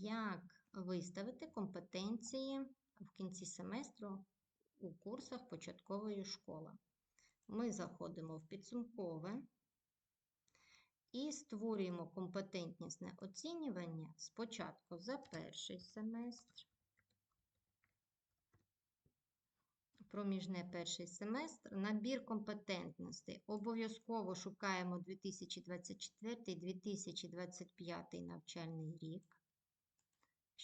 як виставити компетенції в кінці семестру у курсах початкової школи. Ми заходимо в підсумкове і створюємо компетентнісне оцінювання спочатку за перший семестр. Проміжне перший семестр. Набір компетентностей. Обов'язково шукаємо 2024-2025 навчальний рік,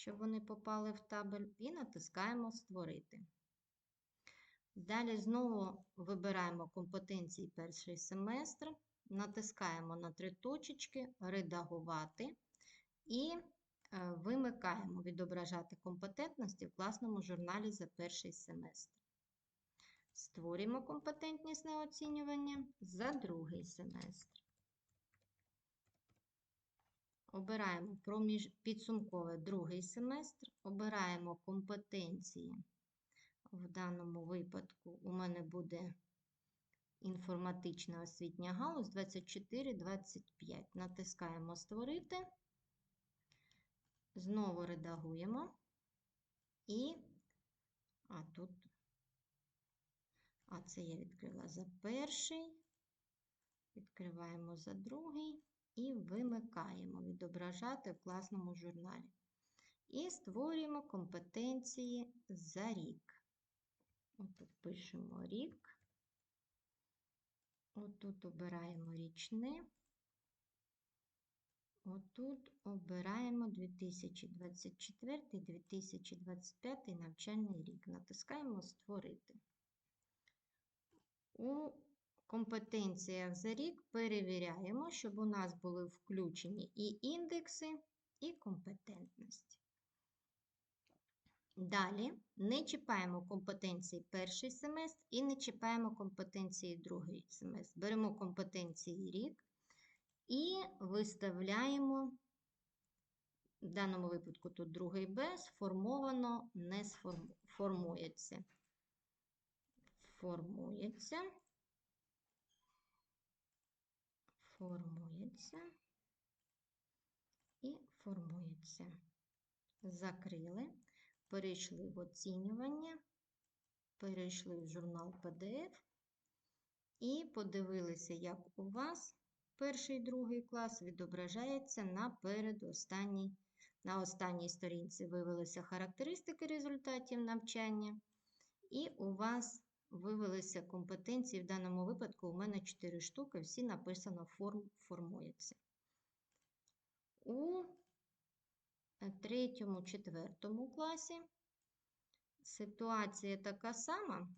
щоб вони попали в табель, і натискаємо Створити. Далі знову вибираємо компетенції перший семестр, натискаємо на три точечки Редагувати і е, вимикаємо відображати компетентності в класному журналі за перший семестр. Створюємо компетентнісне оцінювання за другий семестр. Обираємо проміж... підсумкове другий семестр, обираємо компетенції. В даному випадку у мене буде інформатична освітня галузь 24-25. Натискаємо Створити, знову редагуємо. І, а тут а це я відкрила за перший, відкриваємо за другий і вимикаємо відображати в класному журналі. І створюємо компетенції за рік. Отут пишемо рік. Отут обираємо річне. Отут обираємо 2024-2025 навчальний рік. Натискаємо Створити. У компетенціях за рік перевіряємо, щоб у нас були включені і індекси, і компетентності. Далі не чіпаємо компетенції перший семестр і не чіпаємо компетенції другий семестр. Беремо компетенції рік і виставляємо, в даному випадку тут другий Б, сформовано не сформується формується, формується. І формується. Закрили, перейшли в оцінювання, перейшли в журнал PDF і подивилися, як у вас перший другий клас відображається на передостанній. На останній сторінці. Вивелися характеристики результатів навчання, і у вас вивелися компетенції. В даному випадку у мене 4 штуки, всі написано форм формується. У третьому, четвертому класі ситуація така сама,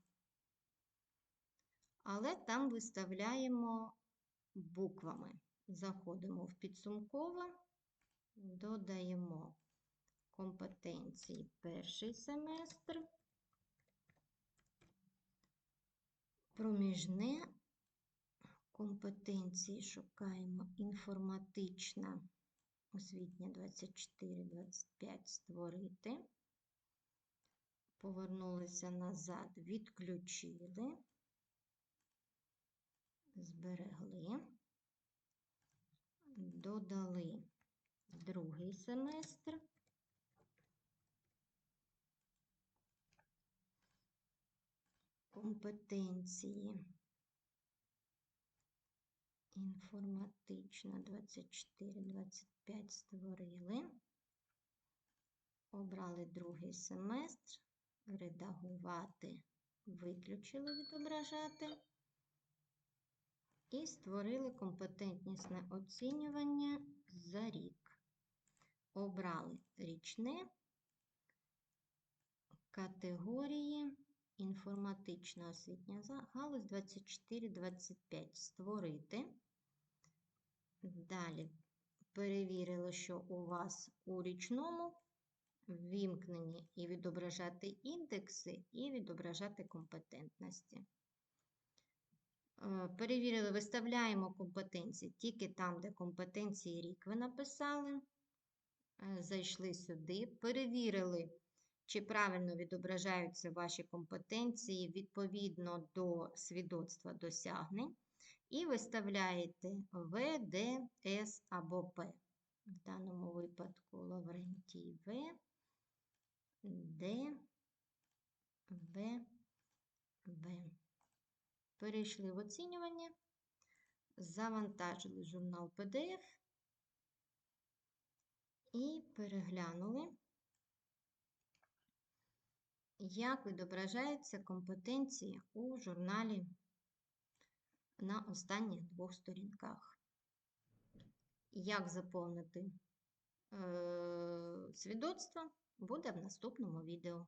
але там виставляємо буквами. Заходимо в підсумкове, додаємо компетенції перший семестр. Проміжне компетенції шукаємо інформатична освітня 24-25 створити. Повернулися назад, відключили, зберегли, додали другий семестр. Компетенції. Інформатична 24-25 створили. Обрали другий семестр, редагувати, виключили відображати. І створили компетентнісне оцінювання за рік. Обрали річне категорії інформатична освітня галузь 24-25 створити. Далі перевірили, що у вас у річному ввімкнені і відображати індекси, і відображати компетентності. Е, перевірили, виставляємо компетенції тільки там, де компетенції рік ви написали. Е, зайшли сюди, перевірили чи правильно відображаються ваші компетенції відповідно до свідоцтва досягнень, і виставляєте В, Д, С або П. в даному випадку Лаврентій В, Д, В, В. Перейшли в оцінювання, завантажили журнал PDF і переглянули, як відображаються компетенції у журналі на останніх двох сторінках. Як заповнити е, свідоцтво буде в наступному відео.